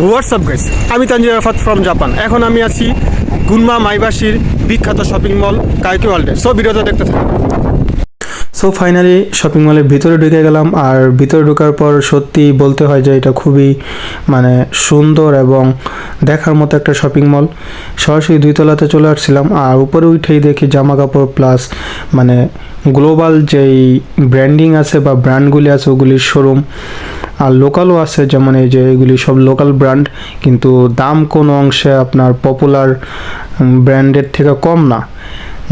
WhatsApp guys আমি Tanzir Rafat from Japan এখন আমি আছি গুনমা মাইবাসীর বিখ্যাত শপিং মল কাইকি ওয়ার্ল্ডে সব ভিডিওটা দেখতে থাকুন। সো ফাইনালি শপিং মলের ভিতরে ঢুকে গেলাম আর ভিতরে ঢোকার পর সত্যি বলতে হয় যে এটা খুবই মানে সুন্দর এবং দেখার মতো একটা শপিং মল সরাসরি দুইতলাতে চলে আসছিলাম আর উপরে উঠেই দেখি জামা কাপড় প্লাস মানে গ্লোবাল যেই ব্র্যান্ডিং আছে বা ব্র্যান্ডগুলি আছে ওগুলির শোরুম আর লোকালও আছে, যেমন এই যে এগুলি সব লোকাল ব্র্যান্ড কিন্তু দাম কোনো অংশে আপনার পপুলার ব্র্যান্ডের থেকে কম না।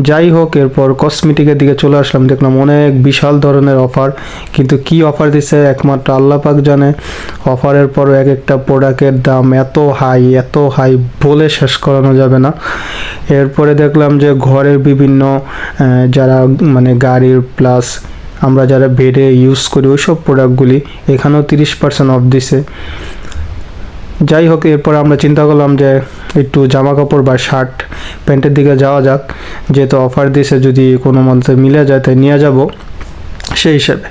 যাই হোক এরপর কসমেটিকের দিকে চলে আসলাম। দেখলাম অনেক বিশাল ধরনের অফার কিন্তু কি অফার দিছে একমাত্র আল্লাপাক জানে। অফারের পর এক একটা প্রোডাক্টের দাম এত হাই এত হাই বলে শেষ করানো যাবে না। এরপরে দেখলাম যে ঘরের বিভিন্ন যারা মানে গাড়ির প্লাস আমরা যারা বেডে ইউজ করি, ওইসব প্রোডাক্টগুলি এখানেও তিরিশ পার্সেন্ট অফ দিছে। যাই হোক এরপর আমরা চিন্তা করলাম যে একটু জামা কাপড় বা শার্ট প্যান্টের দিকে যাওয়া যাক। যেহেতু অফার দিছে যদি কোনো মধ্যে মিলে যায়, তাই নিয়ে যাব সেই হিসেবে।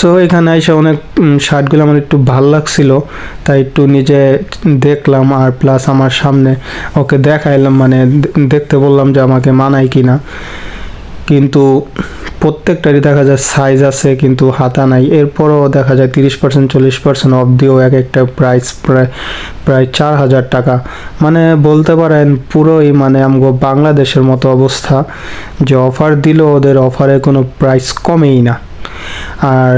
সো এখানে এসে অনেক শার্টগুলো আমার একটু ভালো লাগছিল, তাই একটু নিজে দেখলাম আর প্লাস আমার সামনে ওকে দেখাইলাম মানে দেখতে বললাম যে আমাকে মানায় কি না কিন্তু প্রত্যেকটারই দেখা যায় সাইজ আছে, কিন্তু হাতা নাই। এরপরও দেখা যায় তিরিশ পার্সেন্ট চল্লিশ পার্সেন্ট দিয়েও এক একটা প্রাইস প্রায় প্রায় চার হাজার টাকা। মানে বলতে পারেন পুরোই মানে আমগো বাংলাদেশের মতো অবস্থা যে অফার দিল ওদের অফারে কোনো প্রাইস কমেই না। আর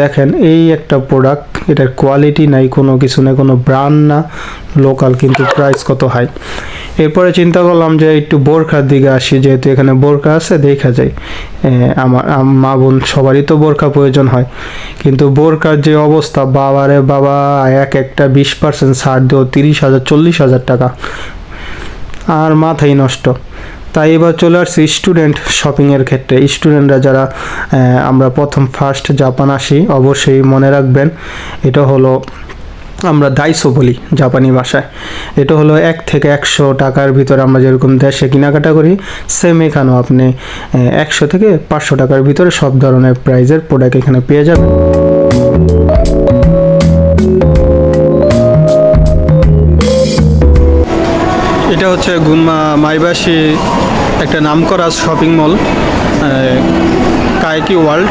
দেখেন এই একটা প্রোডাক্ট এটার কোয়ালিটি নাই, কোনো কিছু নেই, কোনো ব্র্যান্ড না লোকাল কিন্তু প্রাইস কত হাই এরপরে চিন্তা করলাম যে একটু বোরখার দিকে আসি, যেহেতু এখানে বোরখা আছে, দেখা যায় আমার মা বোন সবারই তো বোরখা প্রয়োজন হয়। কিন্তু বোরখার যে অবস্থা, বাবারে বাবা, এক একটা বিশ পার্সেন্ট ছাড় দিও তিরিশ হাজার, চল্লিশ হাজার টাকা। আর মাথাই নষ্ট। তাই এবার চলে আসছি স্টুডেন্ট শপিংয়ের ক্ষেত্রে। স্টুডেন্টরা যারা আমরা প্রথম ফার্স্ট জাপান আসি, অবশ্যই মনে রাখবেন, এটা হলো আমরা দাইসো বলি জাপানি ভাষায়। এটা হলো এক থেকে একশো টাকার ভিতরে আমরা যেরকম দেশে কেনাকাটা করি সেম এখানেও আপনি একশো থেকে পাঁচশো টাকার ভিতরে সব ধরনের প্রাইজের প্রোডাক্ট এখানে পেয়ে যাবেন। এটা হচ্ছে গুনমা মাইবাসী একটা নামকরা শপিং মল কায়কি ওয়ার্ল্ড।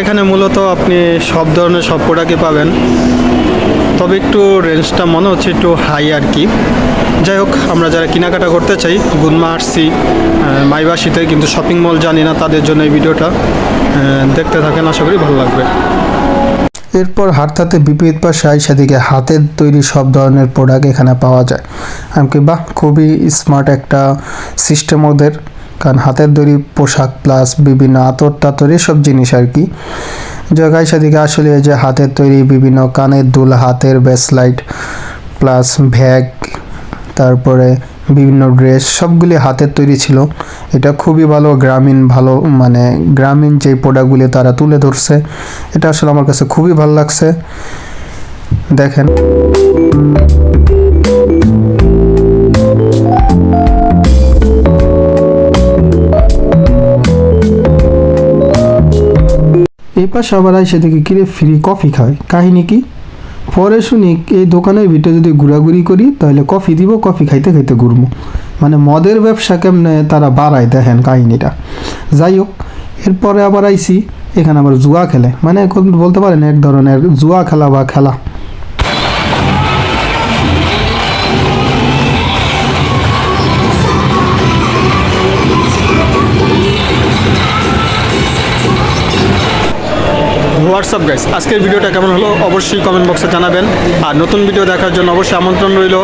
এখানে মূলত আপনি সব ধরনের সব প্রোডাক্টই পাবেন। তবে একটু রেঞ্জটা মনে হচ্ছে একটু হাই আর কি যাই হোক আমরা যারা কেনাকাটা করতে চাই গুনমা আহ, মাইবাসীতে কিন্তু শপিং মল জানি না তাদের জন্য এই ভিডিওটা দেখতে থাকেন আশা করি ভালো লাগবে। এরপর হাটটাতে বিপরীত পাশে আইসা দিকে হাতের তৈরি সব ধরনের প্রোডাক্ট এখানে পাওয়া যায়। আমি বাহ খুবই স্মার্ট একটা সিস্টেম ওদের। কারণ হাতের তৈরি পোশাক প্লাস বিভিন্ন আতর টাতর এসব জিনিস আর কি। জায়গায় দিকে আসলে এই যে হাতের তৈরি বিভিন্ন কানের দুল, হাতের ব্যাসলাইট, প্লাস ভ্যাগ তারপরে বিভিন্ন ড্রেস, সবগুলি হাতের তৈরি ছিল। এটা খুবই ভালো গ্রামীণ, ভালো মানে গ্রামীণ যে প্রোডাক্টগুলি তারা তুলে ধরছে, এটা আসলে আমার কাছে খুবই ভালো লাগছে। দেখেন। এই পাশে আবার আইসে সেদিকে কিরে ফ্রি কফি খায়। কাহিনী কি? পরে শুনি এই দোকানের ভিতরে যদি ঘোরাঘুরি করি, তাহলে কফি দিব কফি খাইতে খাইতে ঘুরবো মানে মদের ব্যবসা কেমনে তারা বাড়ায় দেখেন কাহিনীটা। যাই হোক, এরপরে আবার আইসি, এখানে আবার জুয়া খেলে। মানে বলতে পারেন এক ধরনের জুয়া খেলা বা খেলা। হোয়াটসঅ্যাপ গাইস আজকের ভিডিওটা কেমন হলো অবশ্যই কমেন্ট বক্সে জানাবেন। আর নতুন ভিডিও দেখার জন্য অবশ্যই আমন্ত্রণ রইল।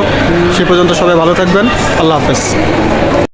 সে পর্যন্ত সবাই ভালো থাকবেন। আল্লাহ হাফেজ।